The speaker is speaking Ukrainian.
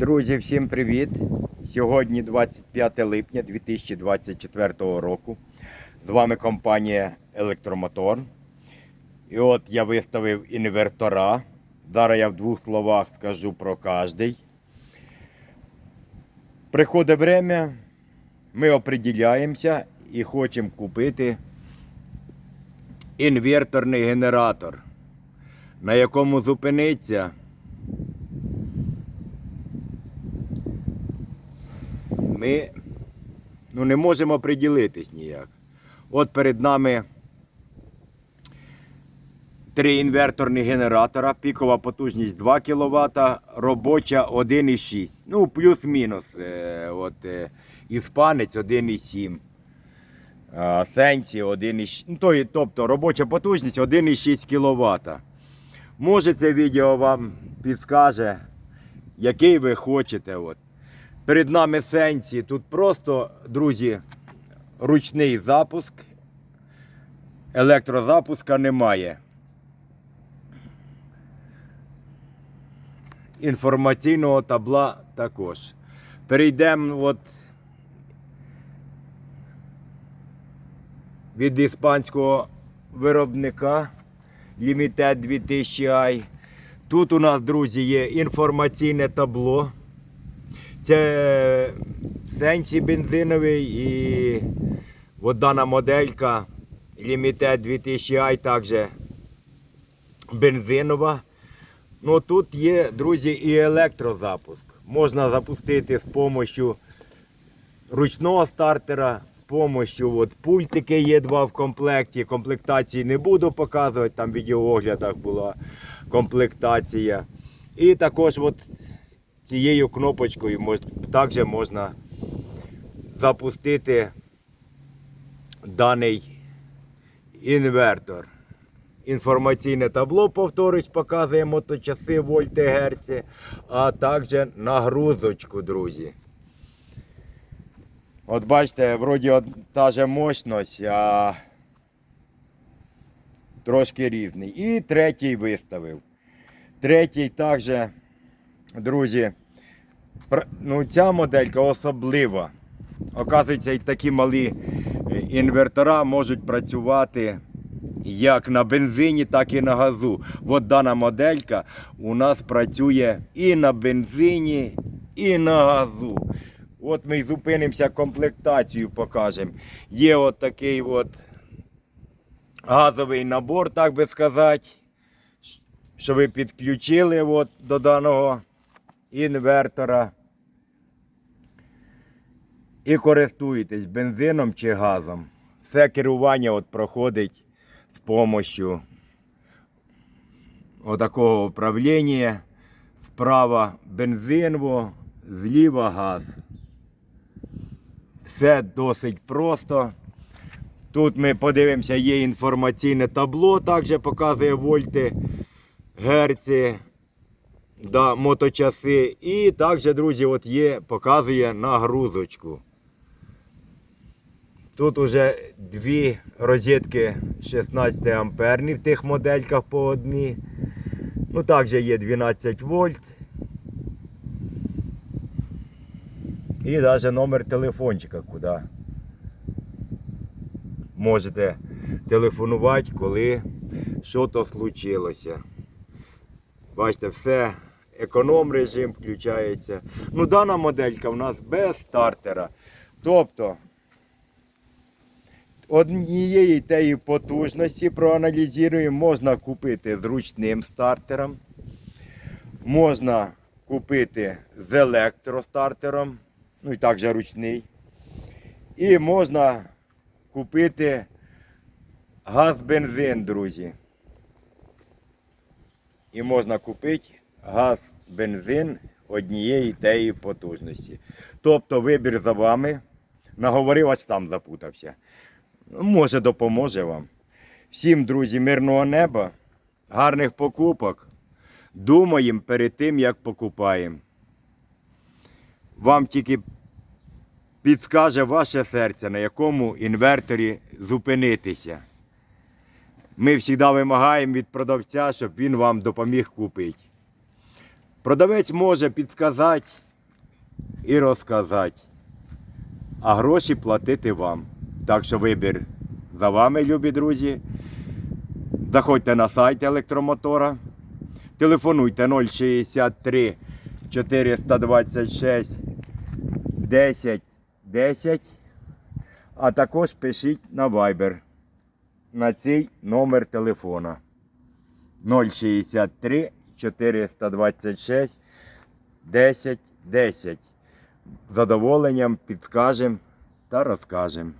Друзі, всім привіт! Сьогодні 25 липня 2024 року. З вами компанія Електромотор. І от я виставив інвертора. Зараз я в двох словах скажу про кожний. Приходить время, ми определяємося і хочемо купити інверторний генератор, на якому зупиниться ми ну, не можемо приділитись ніяк. От перед нами три інверторні генератора, пікова потужність 2 кВт, робоча 1,6. Ну, плюс-мінус. Е, от, е, іспанець 1,7. А, Сенсі 1,6. Ну, тобто робоча потужність 1,6 кВт. Може це відео вам підскаже, який ви хочете. От. Перед нами сенсі. Тут просто, друзі, ручний запуск. Електрозапуска немає. Інформаційного табла також. Перейдемо от від іспанського виробника Limited 2000i. Тут у нас, друзі, є інформаційне табло. Це сенсі бензиновий і от дана моделька Limited 2000i також бензинова. Ну тут є, друзі, і електрозапуск. Можна запустити з допомогою ручного стартера, з допомогою от, пультики є два в комплекті. Комплектації не буду показувати, там в відеооглядах була комплектація. І також от цією кнопочкою також можна запустити даний інвертор. Інформаційне табло, повторюсь, показує моточаси, вольти, герці, а також нагрузочку, друзі. От бачите, вроді та же мощність, а трошки різний. І третій виставив. Третій також, друзі, ну, ця моделька особлива. Оказується, і такі малі е, інвертора можуть працювати як на бензині, так і на газу. От дана моделька у нас працює і на бензині, і на газу. От ми зупинимося, комплектацію покажемо. Є от такий от газовий набор, так би сказати, що ви підключили от до даного інвертора і користуєтесь бензином чи газом. Все керування от проходить з допомогою отакого управління. Справа бензин, зліва газ. Все досить просто. Тут ми подивимося, є інформаційне табло, також показує вольти, герці, да, моточаси. І також, друзі, от є, показує нагрузочку. Тут уже дві розетки 16 амперні в тих модельках по одній. Ну, також є 12 вольт. І навіть номер телефончика, куди можете телефонувати, коли щось случилося. Бачите, все, економ режим включається. Ну, дана моделька в нас без стартера. Тобто однієї тієї потужності проаналізуємо, можна купити з ручним стартером, можна купити з електростартером, ну і також ручний. І можна купити газ-бензин, друзі. І можна купити газ-бензин однієї тієї потужності. Тобто вибір за вами. Наговорив, аж сам запутався. Може, допоможе вам. Всім, друзі, мирного неба, гарних покупок. Думаємо перед тим, як покупаємо. Вам тільки підскаже ваше серце, на якому інверторі зупинитися. Ми завжди вимагаємо від продавця, щоб він вам допоміг купити. Продавець може підказати, і розказати. А гроші платити вам. Так що вибір за вами, любі друзі. Заходьте на сайт електромотора. Телефонуйте 063 426 10 10. А також пишіть на Viber на цей номер телефона 063 426 10 10. З задоволенням підскажемо та розкажемо.